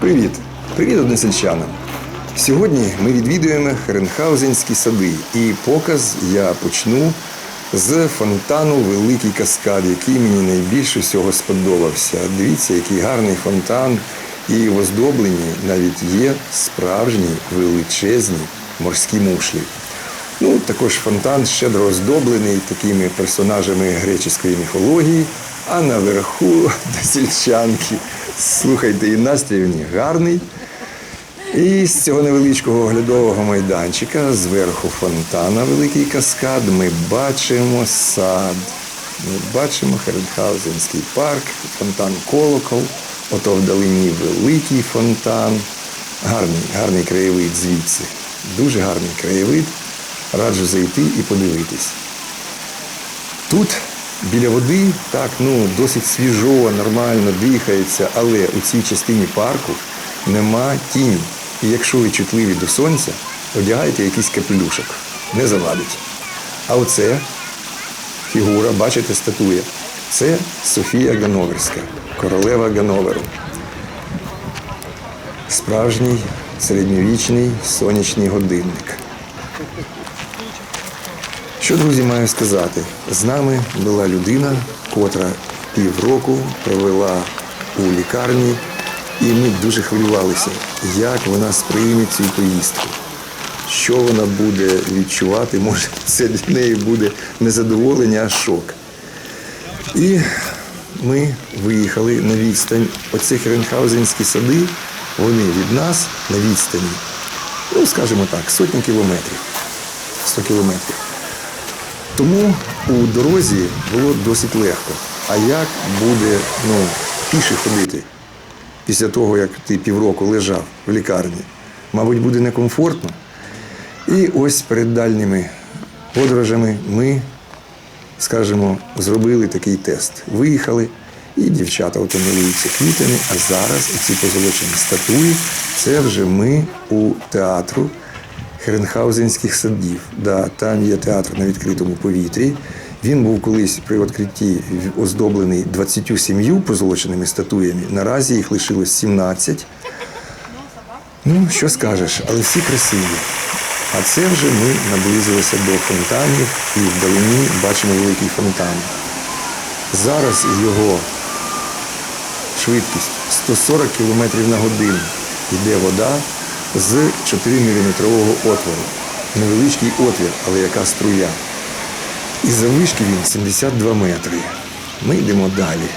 Привіт! Привіт односельчанам! Сьогодні ми відвідуємо Херенхаузенські сади, і показ я почну з фонтану Великий Каскад, який мені найбільше всього сподобався. Дивіться, який гарний фонтан, і в оздобленні навіть є справжні величезні морські мушлі. Ну, також фонтан щедро оздоблений такими персонажами греческої міфології, а наверху сільчанки. Слухайте, і настрій в них гарний. І з цього невеличкого оглядового майданчика, зверху фонтана Великий Каскад, ми бачимо сад. Ми бачимо Херенхаузенський парк, фонтан Колокол, ото вдалині великий фонтан. Гарний, гарний краєвид звідси. Дуже гарний краєвид. Раджу зайти і подивитись. Тут біля води так ну досить свіжо, нормально дихається, але у цій частині парку нема тіні. І якщо ви чутливі до сонця, одягайте якийсь капелюшок, не завадить. А оце фігура, бачите, статуя. Це Софія Гановерська, королева Гановеру. Справжній середньовічний сонячний годинник. Що, друзі, маю сказати? З нами була людина, котра півроку провела у лікарні, і ми дуже хвилювалися, як вона сприйме цю поїздку. Що вона буде відчувати, може, це для неї буде не задоволення, а шок. І ми виїхали на відстань. Оці Херенхаузенські сади, вони від нас на відстані, ну, скажімо так, сотні кілометрів. 100 кілометрів. Тому у дорозі було досить легко. А як буде ну, піше ходити після того, як ти півроку лежав в лікарні? Мабуть, буде некомфортно. І ось перед дальніми подорожами ми, скажімо, зробили такий тест. Виїхали, і дівчата отомилуються квітами, а зараз ці позолочені статуї це вже ми у театру Херенхаузенських садів. Да, там є театр на відкритому повітрі. Він був колись при відкритті оздоблений 27 позолоченими статуями. Наразі їх лишилось 17. Ну, що скажеш, але всі красиві. А це вже ми наблизилися до фонтанів і вдалині бачимо великий фонтан. Зараз його швидкість 140 км на годину. Йде вода з 4-мм отвору. Невеличкий отвір, але яка струя. І заввишки він 72 метри. Ми йдемо далі.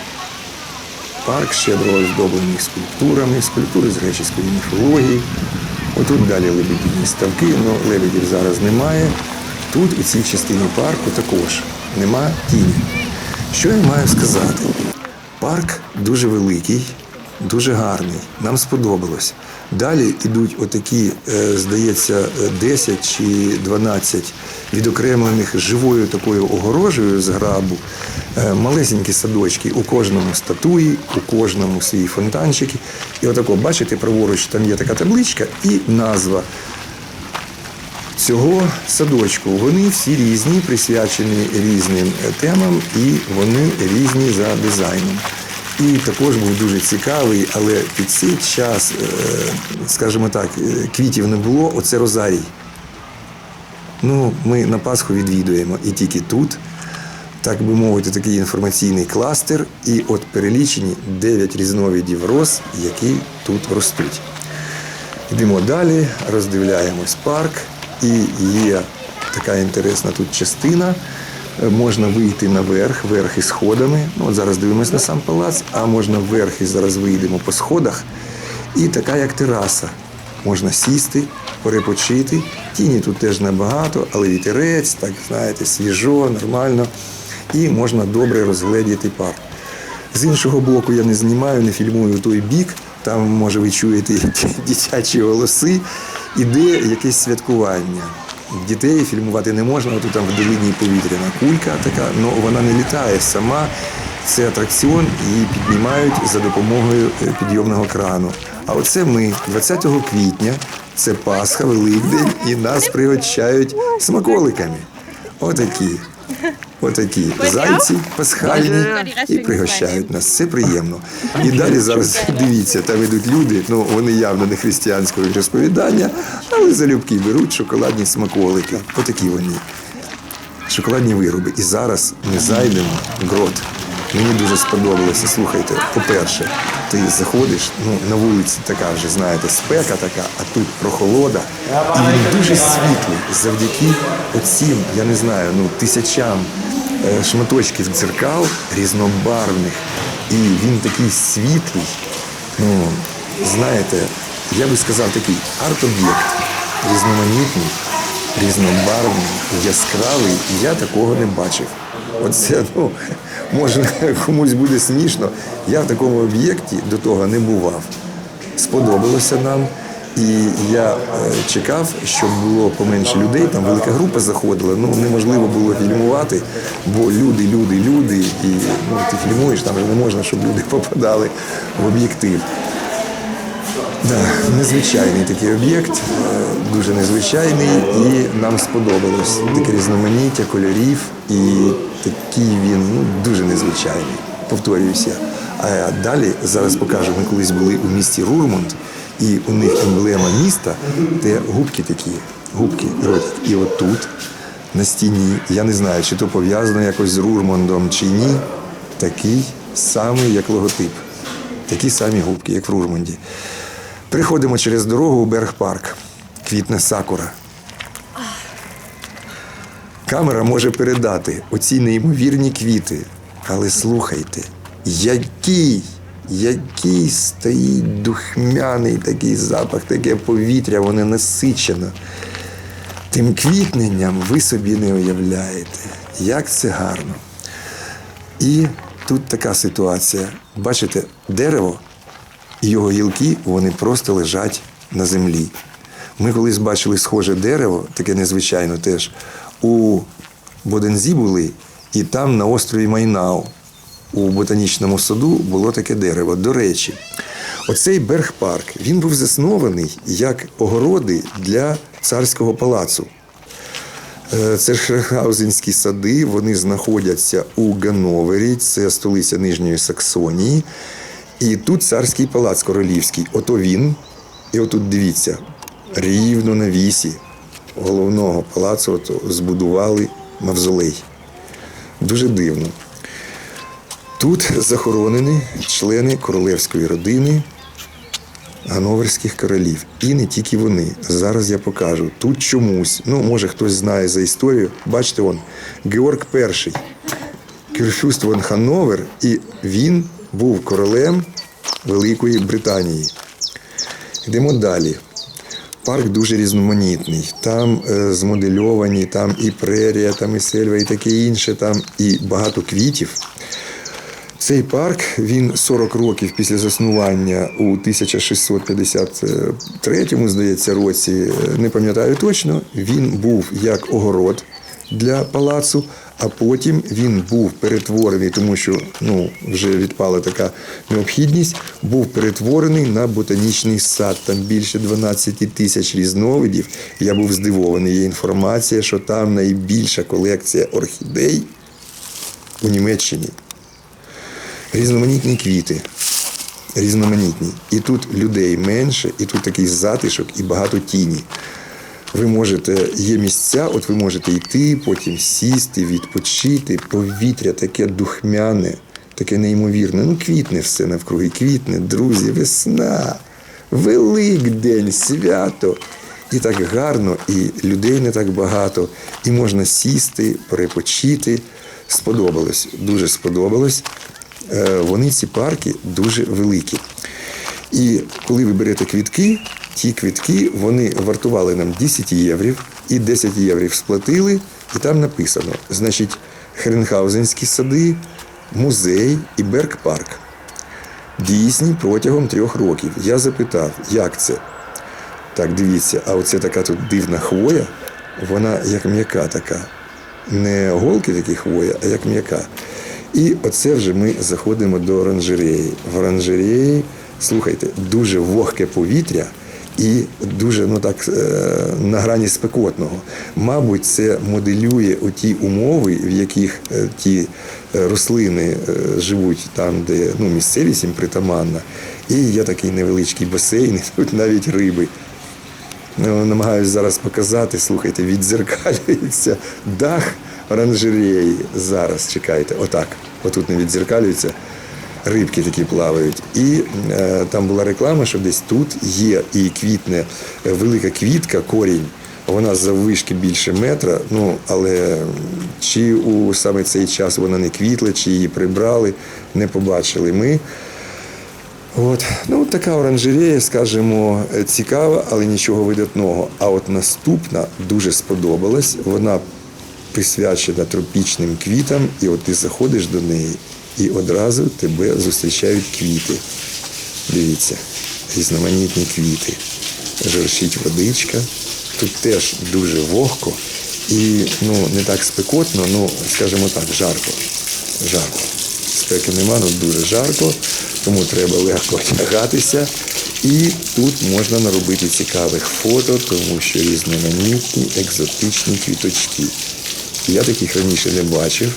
Парк щедро оздоблений скульптурами, скульптури з греческої міфології. Отут далі лебедині ставки, але лебедів зараз немає. Тут у цій частині парку також нема тіні. Що я маю сказати? Парк дуже великий, дуже гарний. Нам сподобалось. Далі йдуть отакі, е, здається, е, 10 чи 12 відокремлених живою такою огорожею з грабу, е, малесенькі садочки, у кожному статуї, у кожному свій фонтанчик. І отако, бачите, праворуч там є така табличка і назва цього садочку. Вони всі різні, присвячені різним е, темам, і вони різні за дизайном. І також був дуже цікавий, але під цей час, е, скажімо так, е, квітів не було. Оце розарій. Ну, ми на Пасху відвідуємо і тільки тут, так би мовити, такий інформаційний кластер, і от перелічені 9 різновидів роз, які тут ростуть. Йдемо далі, роздивляємось парк, і є така інтересна тут частина. Е, Можна вийти наверх, вверх із сходами. Ну, от зараз дивимося на сам палац, а можна вверх і зараз вийдемо по сходах. І така як тераса. Можна сісти, перепочити. Тіні тут теж небагато, але вітерець, так знаєте, свіжо, нормально. І можна добре розгледіти парк. З іншого боку, я не знімаю, не фільмую той бік. Там, може, ви чуєте дитячі голоси. Іде якесь святкування. Дітей фільмувати не можна, тут там в долині повітряна кулька така, але вона не літає сама. Це атракціон, її піднімають за допомогою е, підйомного крану. А оце ми 20 квітня, це Пасха, Великдень, і нас пригощають смаколиками. Отакі. Отакі зайці пасхальні і пригощають нас. Це приємно. І далі зараз дивіться, там ідуть люди. Ну вони явно не християнського розповідання, але залюбки беруть шоколадні смаколики. Отакі вони. Шоколадні вироби. І зараз ми зайдемо в грот. Мені дуже сподобалося. Слухайте, по-перше, ти заходиш, ну на вулиці така вже, знаєте, спека така, а тут прохолода. І він дуже світлий завдяки оцім, я не знаю, ну тисячам е, шматочків дзеркал різнобарвних. І він такий світлий. Ну, знаєте, я би сказав такий арт-об'єкт, різноманітний, різнобарвний, яскравий. І Я такого не бачив. Оце, ну, може, комусь буде смішно. Я в такому об'єкті до того не бував. Сподобалося нам. І я е, чекав, щоб було поменше людей. Там велика група заходила. Ну неможливо було фільмувати, бо люди, люди, люди. І ну, ти фільмуєш, там же не можна, щоб люди попадали в об'єктив. Да, незвичайний такий об'єкт, е, дуже незвичайний, і нам сподобалось таке різноманіття кольорів, і такий він ну, дуже незвичайний. Повторююся. А далі зараз покажу, ми колись були у місті Рурмунд, і у них емблема міста, де губки такі, губки ротять. І отут, на стіні, я не знаю, чи то пов'язано якось з Рурмондом чи ні, такий самий, як логотип. Такі самі губки, як в Рурмонді. Приходимо через дорогу у Берг-парк. Квітне сакура. Камера може передати оці неймовірні квіти. Але слухайте, який, який стоїть духмяний такий запах, таке повітря, воно насичено. Тим квітненням ви собі не уявляєте, як це гарно. І тут така ситуація. Бачите, дерево його гілки вони просто лежать на землі. Ми колись бачили схоже дерево, таке незвичайно теж, у Бодензі були, і там на острові Майнау, у ботанічному саду, було таке дерево. До речі, оцей Бергпарк він був заснований як огороди для царського палацу. Е, Це Шерхаузенські сади, вони знаходяться у Ганновері, це столиця Нижньої Саксонії. І тут царський палац королівський. Ото він. І отут дивіться, рівно на вісі головного палацу ото збудували мавзолей. Дуже дивно. Тут захоронені члени королевської родини Ганноверських королів. І не тільки вони. Зараз я покажу. Тут чомусь, ну, може хтось знає за історію. Бачите, он, Георг І, Кюрфюст вон Ханновер, і він був королем Великої Британії. Йдемо далі. Парк дуже різноманітний. Там е, змодельовані, там і прерія, там і сельва, і таке інше, там і багато квітів. Цей парк він 40 років після заснування у 1653, здається, році, е, не пам'ятаю точно, він був як огород для палацу, а потім він був перетворений, тому що ну, вже відпала така необхідність, був перетворений на ботанічний сад. Там більше 12 тисяч різновидів. Я був здивований. Є інформація, що там найбільша колекція орхідей у Німеччині. Різноманітні квіти. Різноманітні. І тут людей менше, і тут такий затишок, і багато тіні. Ви можете, є місця, от ви можете йти, потім сісти, відпочити. Повітря таке духмяне, таке неймовірне. Ну, квітне все навкруги, квітне, друзі, весна, Великдень, свято. І так гарно, і людей не так багато, і можна сісти, перепочити. Сподобалось, дуже сподобалось. Е, Вони ці парки дуже великі. І коли ви берете квітки, ті квітки вони вартували нам 10 єврів, і 10 єврів сплатили, і там написано: значить, Херенхаузенські сади, музей і Бергпарк. Дійсні протягом трьох років. Я запитав, як це? Так, дивіться, а оце така тут дивна хвоя, вона як м'яка така. Не голки такі хвоя, а як м'яка. І оце вже ми заходимо до оранжереї. В оранжереї, слухайте, дуже вогке повітря, і дуже ну так е, на грані спекотного. Мабуть, це моделює оті умови, в яких е, ті е, рослини живуть там, де ну, місцевість їм притаманна. І є такий невеличкий басейн, тут навіть риби. Ну, намагаюся зараз показати, слухайте, віддзеркалюється дах оранжереї. Зараз чекайте, отак. Отут не віддзеркалюється. Рибки такі плавають. І е, там була реклама, що десь тут є і квітне е, велика квітка, корінь. Вона заввишки більше метра. Ну але чи у саме цей час вона не квітла, чи її прибрали, не побачили ми. От, ну така оранжерея, скажімо, цікава, але нічого видатного. А от наступна дуже сподобалась. Вона присвячена тропічним квітам, і от ти заходиш до неї, і одразу тебе зустрічають квіти. Дивіться, різноманітні квіти. Жоршить водичка. Тут теж дуже вогко і ну, не так спекотно, ну, скажімо так, жарко. Жарко. Спеки нема, ну дуже жарко, тому треба легко одягатися. І тут можна наробити цікавих фото, тому що різноманітні екзотичні квіточки. Я таких раніше не бачив.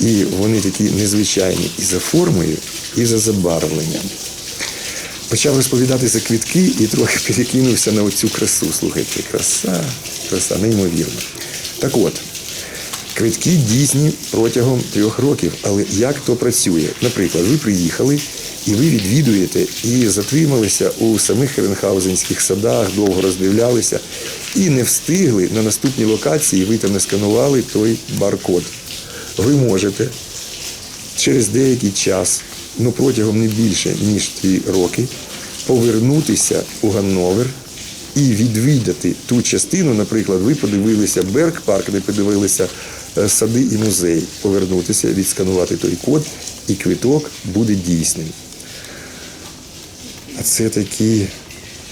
І вони такі незвичайні і за формою, і за забарвленням. Почав розповідати за квітки і трохи перекинувся на оцю красу. Слухайте, краса, краса, неймовірна. Так от, квитки дійсні протягом трьох років. Але як то працює? Наприклад, ви приїхали і ви відвідуєте і затрималися у самих Херенхаузенських садах, довго роздивлялися і не встигли на наступній локації, ви там не сканували той баркод. Ви можете через деякий час, ну протягом не більше ніж три роки, повернутися у Ганновер і відвідати ту частину, наприклад, ви подивилися Берг-парк, де подивилися е, сади і музей, повернутися, відсканувати той код, і квиток буде дійсним. А це такі,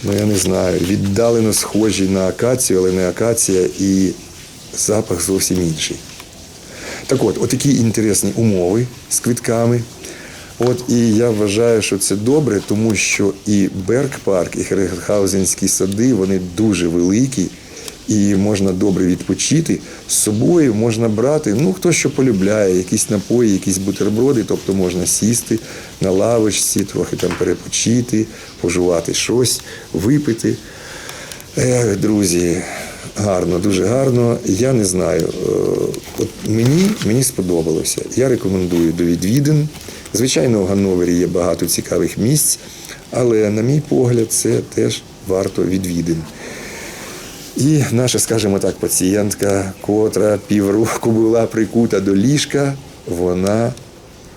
ну я не знаю, віддалено схожі на акацію, але не акація, і запах зовсім інший. Так от, отакі інтересні умови з квитками. От і я вважаю, що це добре, тому що і Берг-парк, і Херенхаузенські сади вони дуже великі, і можна добре відпочити. З собою можна брати, ну хто що полюбляє, якісь напої, якісь бутерброди, тобто можна сісти на лавочці, трохи там перепочити, пожувати щось, випити. Ех, друзі, гарно, дуже гарно. Я не знаю. е, От мені, мені сподобалося. Я рекомендую до відвідин. Звичайно, у Ганновері є багато цікавих місць, але, на мій погляд, це теж варто відвідин. І наша, скажімо так, пацієнтка, котра півроку була прикута до ліжка, вона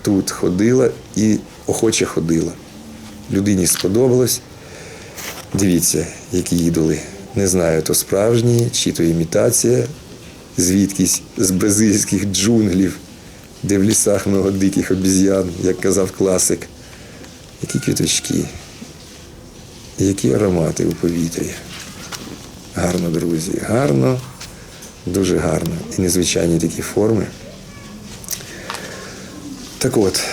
тут ходила і охоче ходила. Людині сподобалось. Дивіться, які ідоли. Не знаю, то справжні, чи то імітація, звідкись з бразильських джунглів, де в лісах много диких обіз'ян, як казав класик. Які квіточки, які аромати у повітрі. Гарно, друзі, гарно, дуже гарно. І незвичайні такі форми. Так от,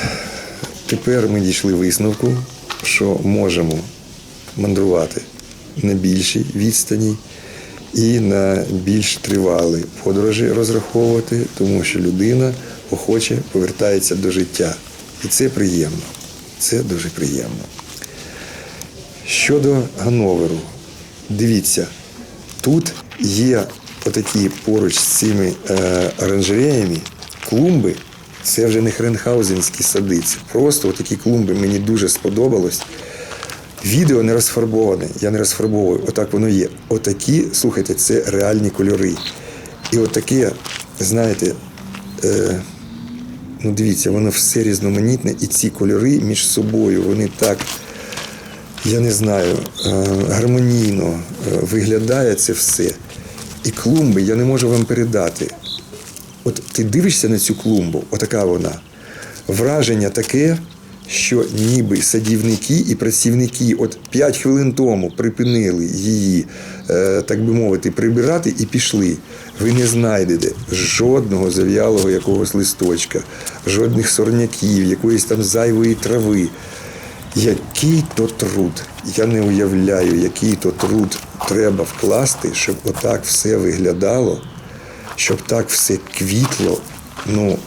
тепер ми дійшли висновку, що можемо мандрувати на більшій відстані і на більш тривалі подорожі розраховувати, тому що людина охоче повертається до життя. І це приємно. Це дуже приємно. Щодо Ганноверу, дивіться, тут є отакі поруч з цими е, оранжереями клумби. Це вже не хренхаузенські сади, це просто отакі клумби. Мені дуже сподобалось. Відео не розфарбоване, я не розфарбовую, отак воно є. Отакі, слухайте, це реальні кольори. І отаке, знаєте, е, ну дивіться, воно все різноманітне, і ці кольори між собою, вони так, я не знаю, е, гармонійно е, виглядає це все. І клумби я не можу вам передати. От ти дивишся на цю клумбу, отака вона. Враження таке, що ніби садівники і працівники от 5 хвилин тому припинили її, е, так би мовити, прибирати і пішли. Ви не знайдете жодного зав'ялого якогось листочка, жодних сорняків, якоїсь там зайвої трави. Який то труд. Я не уявляю, який то труд треба вкласти, щоб отак все виглядало, щоб так все квітло. Ну,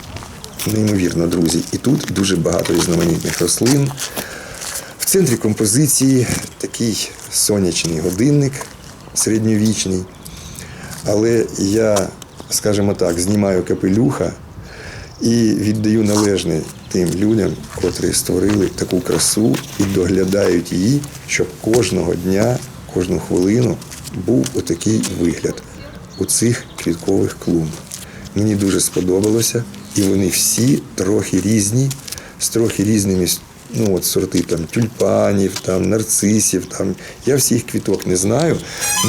неймовірно, друзі. І тут дуже багато різноманітних рослин. В центрі композиції такий сонячний годинник середньовічний. Але я, скажімо так, знімаю капелюха і віддаю належне тим людям, котрі створили таку красу і доглядають її, щоб кожного дня, кожну хвилину був отакий вигляд у цих квіткових клумб. Мені дуже сподобалося, і вони всі трохи різні, з трохи різними ну, от сорти там, тюльпанів, там, нарцисів. Там. Я всіх квіток не знаю.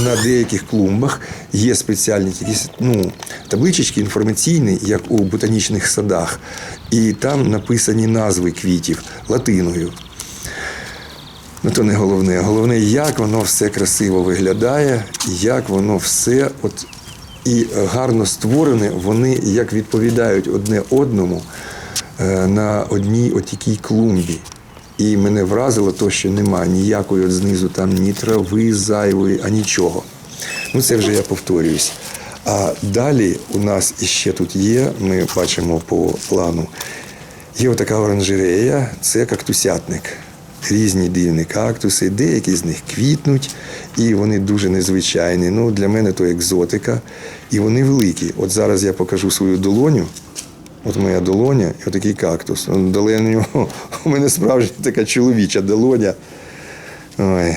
На деяких клумбах є спеціальні якісь ну, таблички інформаційні, як у ботанічних садах. І там написані назви квітів латиною. Ну, то не головне. Головне, як воно все красиво виглядає, як воно все от, і гарно створене, вони як відповідають одне одному е, на одній отакій клумбі. І мене вразило те, що немає ніякої от знизу там ні трави зайвої, а нічого. Ну, це вже я повторююсь. А далі у нас іще тут є, ми бачимо по плану, є отака оранжерея, це кактусятник. Різні дивні кактуси, деякі з них квітнуть, і вони дуже незвичайні. Ну, для мене то екзотика. І вони великі. От зараз я покажу свою долоню. От моя долоня і отакий кактус. Долоню, у мене справжня така чоловіча долоня. Ой.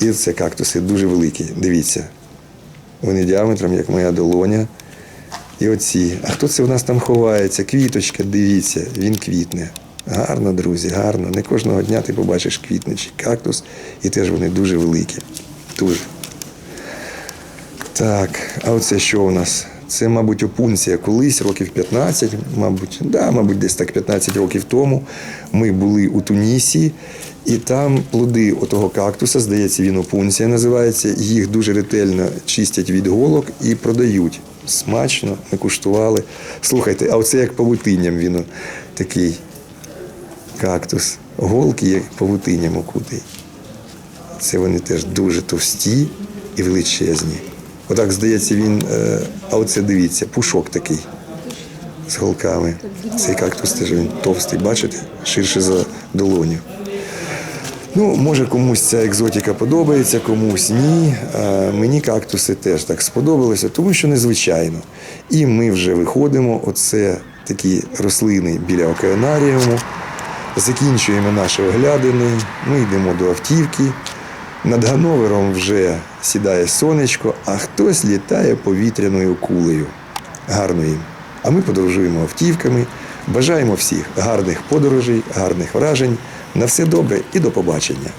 І це кактуси дуже великі. Дивіться. Вони діаметром, як моя долоня. І оці. А хто це у нас там ховається? Квіточка, дивіться, він квітне. Гарно, друзі, гарно. Не кожного дня ти побачиш квітничий кактус, і теж вони дуже великі. Дуже. Так, а оце що у нас? Це, мабуть, опунція. Колись, років 15, мабуть, да, мабуть, десь так 15 років тому ми були у Тунісі, і там плоди отого кактуса, здається, він опунція називається. Їх дуже ретельно чистять від голок і продають. Смачно, ми куштували. Слухайте, а оце як павутинням він такий кактус. Голки як павутинням окутий. Це вони теж дуже товсті і величезні. Отак, здається, він. е, А оце дивіться, пушок такий з голками. Цей кактус теж він товстий, бачите? Ширше за долоню. Ну, може, комусь ця екзотика подобається, комусь ні. А мені кактуси теж так сподобалося, тому що незвичайно. І ми вже виходимо. Оце такі рослини біля океанаріуму. Закінчуємо наші оглядини. Ми йдемо до автівки. Над Гановером вже сідає сонечко, а хтось літає повітряною кулею. Гарно їм. А ми подорожуємо автівками. Бажаємо всіх гарних подорожей, гарних вражень. На все добре і до побачення.